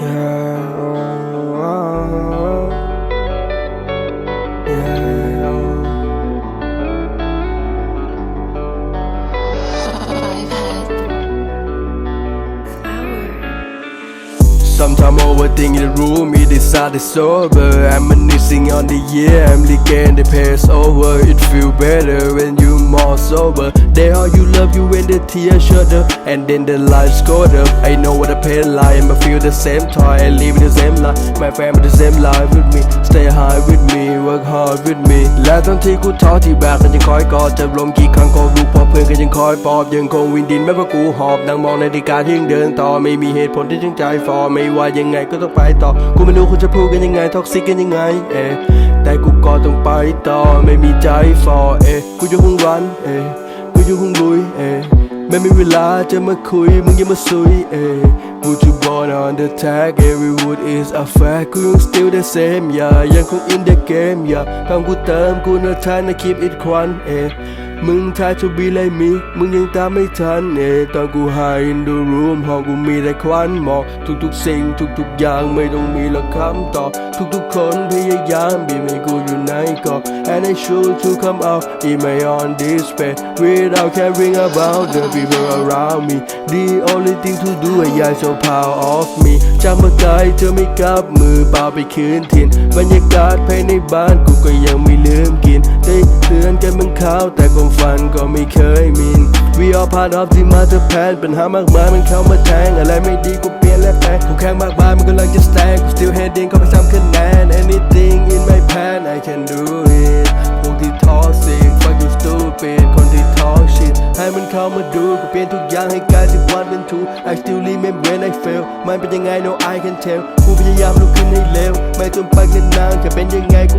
Yeah. Sometimes overthink in the room, it is sad, it's sober. I'm missing on the year, I'm leaking the past over. It feel better when you more sober. They all you love you when the tears shudder, and then the lights go up. I know what a pain like, I feel the same toy, I live the same life. My family the same life with me, stay high with me, work hard with me. และตอนที่กูท้อที่แบกกันยังคอยกอดเจ็บลมกี่ครั้งก็รู้พอเพื่อน ก็ยังคอยปอบยังคงวินดินแม้ว่ากูหอบนั่งมองนาฬิกาที่ยังเดินต่อไม่มีเหตุผลที่จึงใจฟอไม่ว่ายังไงก็ต้องไปต่อกูไม่รู้คุณจะพูดกันยังไงท็อกซิกกันยังไงเอะแต่กูก็ต้องไปต่อไม่มีใจฟอเอะกูอยู่ห้องรันเอะกูอยู่ห้องลุยเอะไม่มีเวลาจะมาคุยมึงอยังมาซุยเอะ Put you born on the tag every wood is a fact กูยัง still the same อย่ายังคง in the game อย่าทำกูเติมกูนะทันนะ keep it ควันเอะ มึงทายทูบีไลมีมึงยังตามไม่ทันเอตอนกู high in the room ห้องกูมีแต่ควันหมอกทุกๆสิ่งทุกๆอย่างไม่ต้องมีหลักคำตอบทุกๆคนพยายามบีบให้กูอยู่ ในกอบ and I should to come out in my on display without caring about the people around me the only thing to do ให้ยาย so proud of me จากเมื่อไกลเธอไม่กลับมือเปล่าไปคืนถิ่นบรรยากาศภายในบ้านกูก็ยังไม่ลืมกินได้เตือนกันบางคราวแต่ความฝันก็ไม่เคยมิน We are part of the mother plan ปัญหามากมายมันเข้ามาแทงอะไรไม่ดีกูเปลี่ยนและแปลงกูแข่งมากมายมันกำลังจะแตง can do it พวกที่ท้อสิก fuck you stupid คนที่ท้อ shit ให้มันเข้ามาดูก็เปลี่ยนทุกอย่างให้กลายจาก one เป็น two I still remember when I fail มันเป็นยังไง no I can tell กูพยายามลุกขึ้นให้เร็ว ไม่จนไปกันนานจะเป็นยังไงกู